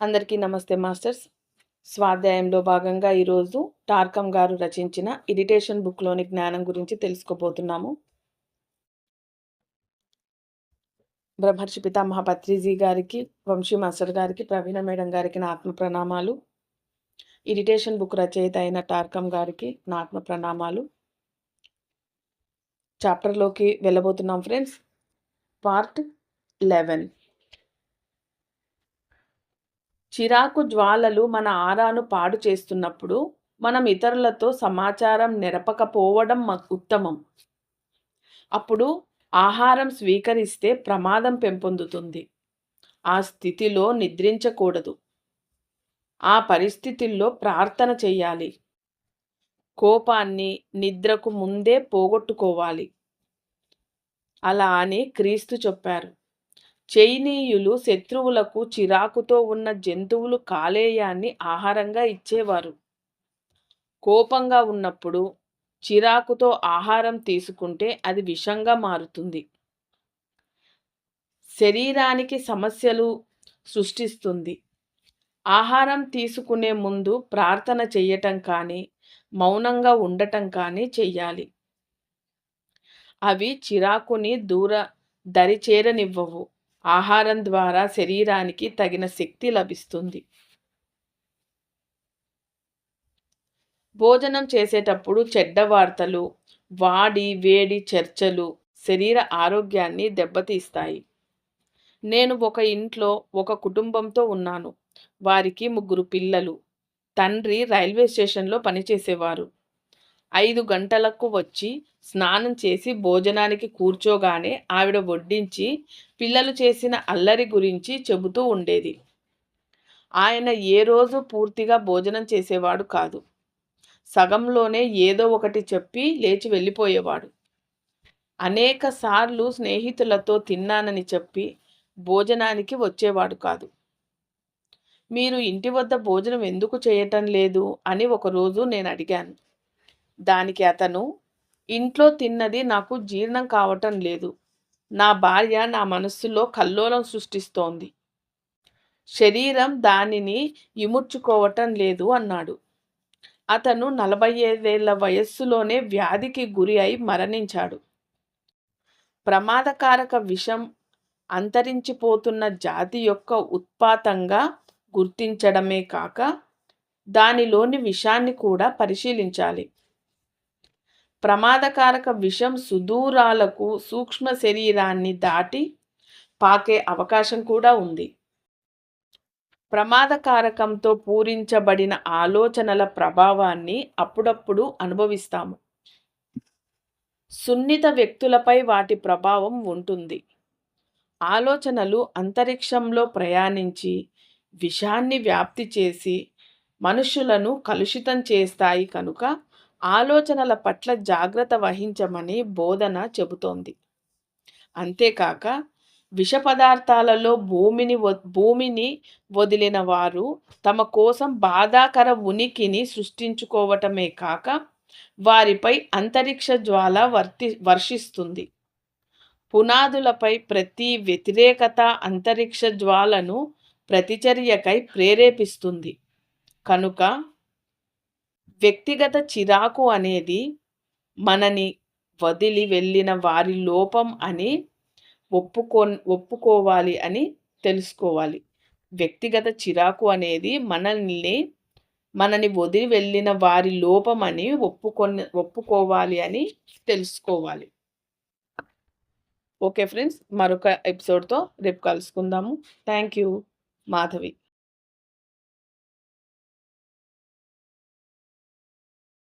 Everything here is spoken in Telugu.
అందరికీ నమస్తే మాస్టర్స్. స్వాధ్యాయంలో భాగంగా ఈరోజు టార్కం గారు రచించిన ఇరిటేషన్ బుక్లోని జ్ఞానం గురించి తెలుసుకోబోతున్నాము. బ్రహ్మర్షి పితామహ పత్రిజీ గారికి వంశీ మాస్టర్ గారికి ప్రవీణ మేడం గారికి నా ఆత్మ ప్రణామాలు. ఇరిటేషన్ బుక్ రచయిత అయిన టార్కం గారికి నా ఆత్మ ప్రణామాలు. చాప్టర్లోకి వెళ్ళబోతున్నాం ఫ్రెండ్స్. Part eleven. చిరాకు జ్వాలలు మన ఆరాను పాడు చేస్తున్నప్పుడు మనం ఇతరులతో సమాచారం నెరపకపోవడం ఉత్తమం. అప్పుడు ఆహారం స్వీకరిస్తే ప్రమాదం పెంపొందుతుంది. ఆ స్థితిలో నిద్రించకూడదు. ఆ పరిస్థితుల్లో ప్రార్థన చెయ్యాలి కోపాన్ని నిద్రకు ముందే పోగొట్టుకోవాలి. అలా అని క్రీస్తు చెప్పారు. చైనీయులు శత్రువులకు చిరాకుతో ఉన్న జంతువులు కాలేయాన్ని ఆహారంగా ఇచ్చేవారు. కోపంగా ఉన్నప్పుడు చిరాకుతో ఆహారం తీసుకుంటే అది విషంగా మారుతుంది. శరీరానికి సమస్యలు సృష్టిస్తుంది. ఆహారం తీసుకునే ముందు ప్రార్థన చెయ్యటం కానీ మౌనంగా ఉండటం కానీ చెయ్యాలి. అవి చిరాకుని దూర దరిచేరనివ్వవు. ఆహారం ద్వారా శరీరానికి తగిన శక్తి లభిస్తుంది. భోజనం చేసేటప్పుడు చెడ్డ వార్తలు వాడి వేడి చర్చలు శరీర ఆరోగ్యాన్ని దెబ్బతీస్తాయి. నేను ఒక ఇంట్లో ఒక కుటుంబంతో ఉన్నాను. వారికి ముగ్గురు పిల్లలు. తండ్రి రైల్వే స్టేషన్లో పనిచేసేవారు. ఐదు గంటలకు వచ్చి స్నానం చేసి భోజనానికి కూర్చోగానే ఆవిడ వడ్డించి పిల్లలు చేసిన అల్లరి గురించి చెబుతూ ఉండేది. ఆయన ఏ రోజు పూర్తిగా భోజనం చేసేవాడు కాదు. సగంలోనే ఏదో ఒకటి చెప్పి లేచి వెళ్ళిపోయేవాడు. అనేక సార్లు స్నేహితులతో తిన్నానని చెప్పి భోజనానికి వచ్చేవాడు కాదు. మీరు ఇంటి వద్ద భోజనం ఎందుకు చేయటం లేదు అని ఒకరోజు నేను అడిగాను. దానికి అతను ఇంట్లో తిన్నది నాకు జీర్ణం కావటం లేదు. నా భార్య నా మనస్సులో కల్లోలం సృష్టిస్తోంది. శరీరం దానిని ఇముడ్చుకోవటం లేదు అన్నాడు. అతను నలభై ఐదేళ్ళ వయస్సులోనే వ్యాధికి గురి అయి మరణించాడు. ప్రమాదకారక విషం అంతరించిపోతున్న జాతి యొక్క ఉత్పాతంగా గుర్తించడమే కాక దానిలోని విషాన్ని కూడా పరిశీలించాలి. ప్రమాదకారక విషం సుదూరాలకు సూక్ష్మ శరీరాన్ని దాటి పాకే అవకాశం కూడా ఉంది. ప్రమాదకారకంతో పూరించబడిన ఆలోచనల ప్రభావాన్ని అప్పుడప్పుడు అనుభవిస్తాము. సున్నిత వ్యక్తులపై వాటి ప్రభావం ఉంటుంది. ఆలోచనలు అంతరిక్షంలో ప్రయాణించి విషాన్ని వ్యాప్తి చేసి మనుషులను కలుషితం చేస్తాయి కనుక ఆలోచనల పట్ల జాగ్రత్త వహించమని బోధన చెబుతోంది. అంతేకాక విష పదార్థాలలో భూమిని భూమిని వదిలిన వారు తమ కోసం బాధాకర ఉనికిని సృష్టించుకోవటమే కాక వారిపై అంతరిక్ష జ్వాల వర్తి వర్షిస్తుంది. పునాదులపై ప్రతి వ్యతిరేకత అంతరిక్ష జ్వాలను ప్రతిచర్యకై ప్రేరేపిస్తుంది. కనుక వ్యక్తిగత చిరాకు అనేది మనని వదిలి వెళ్ళిన వారి లోపం అని ఒప్పుకో ఒప్పుకోవాలి అని తెలుసుకోవాలి. వ్యక్తిగత చిరాకు అనేది మనల్ని మనని వదిలి వెళ్ళిన వారి లోపం అని ఒప్పుకొని ఒప్పుకోవాలి అని తెలుసుకోవాలి. ఓకే ఫ్రెండ్స్ మరొక ఎపిసోడ్తో రేపు కలుసుకుందాము. Thank you Madhavi.